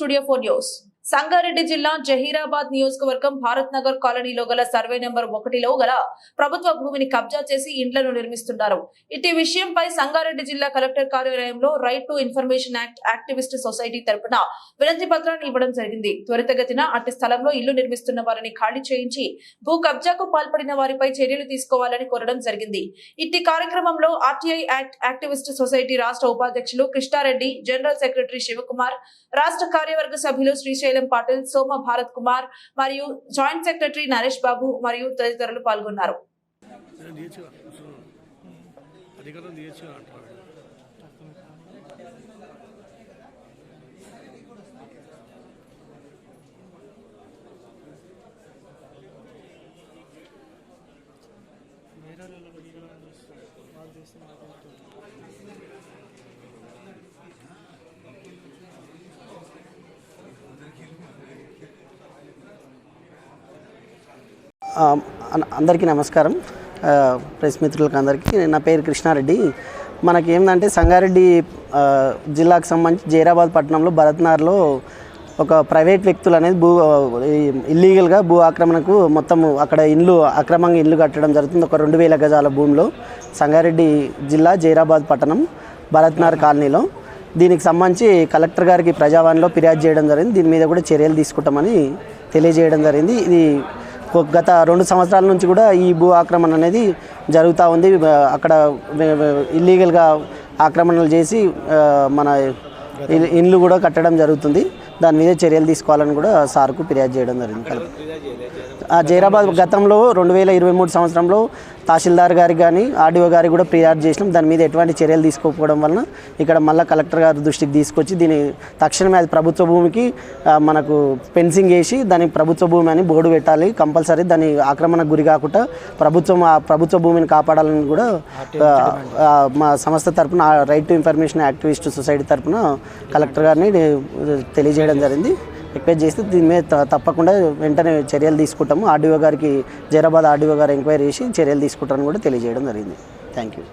studio for yours. Sangareddy జిల్లా జహీరాబాద్ నియోజకవర్గం భారత్ నగర్ కాలనీలో గల సర్వే నెంబర్ ఒకటిలో గల ప్రభుత్వ భూమిని కబ్జా చేసి ఇండ్లను నిర్మిస్తున్నారు. ఇటీ విషయంపై సంగారెడ్డి జిల్లా కలెక్టర్ కార్యాలయంలో right to information act activist society తరపున వినతి పత్రాన్ని ఇవ్వడం జరిగింది. త్వరితగతిన అట్టి స్థలంలో ఇల్లు నిర్మిస్తున్న వారిని ఖాళీ చేయించి భూ కబ్జాకు పాల్పడిన వారిపై చర్యలు తీసుకోవాలని కోరడం జరిగింది. ఇట్టి కార్యక్రమంలో ఆర్టీఐ యాక్ట్ యాక్టివిస్ట్ సొసైటీ రాష్ట్ర ఉపాధ్యక్షులు కృష్ణారెడ్డి జనరల్ సెక్రటరీ శివకుమార్ రాష్ట్ర కార్యవర్గ సభ్యులు శ్రీశైలం పాటిల్ సోమ భారత్ కుమార్ మరియు జాయింట్ సెక్రటరీ నరేష్ బాబు మరియు తదితరులు పాల్గొన్నారు. దియచ్చు అధికారం దియచ్చు అంటున్నాడు ఆ, అందరికీ నమస్కారం. ప్రెస్ మిత్రులకు అందరికీ. నా పేరు కృష్ణారెడ్డి. మనకి ఏంటంటే సంగారెడ్డి జిల్లాకు సంబంధించి జైరాబాద్ పట్టణంలో భరత్నార్లో ఒక ప్రైవేట్ వ్యక్తులు అనేది భూ ఇల్లీగల్గా భూ ఆక్రమణకు మొత్తం అక్కడ ఇల్లు అక్రమంగా ఇల్లు కట్టడం జరుగుతుంది. ఒక రెండు వేల గజాల భూమిలో సంగారెడ్డి జిల్లా జైరాబాద్ పట్టణం భరత్నార్ కాలనీలో. దీనికి సంబంధించి కలెక్టర్ గారికి ప్రజావాణిలో ఫిర్యాదు చేయడం జరిగింది. దీని మీద కూడా చర్యలు తీసుకుంటామని తెలియజేయడం జరిగింది. ఇది గత రెండు సంవత్సరాల నుంచి కూడా ఈ భూ ఆక్రమణ అనేది జరుగుతూ ఉంది. అక్కడ ఇల్లీగల్గా ఆక్రమణలు చేసి మన ఇండ్లు కూడా కట్టడం జరుగుతుంది. దాని మీద చర్యలు తీసుకోవాలని కూడా సార్కు ఫిర్యాదు చేయడం జరిగింది. ఆ జైరాబాద్ గతంలో రెండు వేల ఇరవై మూడు సంవత్సరంలో తహసీల్దార్ గారికి కానీ ఆర్డీఓ గారికి కూడా ఫిర్యాదు చేసినాం. దాని మీద ఎటువంటి చర్యలు తీసుకోకపోవడం వలన ఇక్కడ మళ్ళీ కలెక్టర్ గారి దృష్టికి తీసుకొచ్చి దీని తక్షణమే అది ప్రభుత్వ భూమికి మనకు ఫెన్సింగ్ వేసి దానికి ప్రభుత్వ భూమి అని బోర్డు పెట్టాలి. కంపల్సరీ దాని ఆక్రమణకు గురి కాకుండా ప్రభుత్వం ఆ ప్రభుత్వ భూమిని కాపాడాలని కూడా మా సంస్థ తరపున right to information activist society తరపున కలెక్టర్ గారిని తెలియజేయడం జరిగింది. రిక్వెస్ట్ చేస్తే దీని మీద తప్పకుండా వెంటనే చర్యలు తీసుకుంటాము. ఆర్డీఓ గారికి జైరాబాద్ ఆర్డీఓ గారు ఎంక్వైరీ చేసి చర్యలు తీసుకుంటారని కూడా తెలియజేయడం జరిగింది. Thank you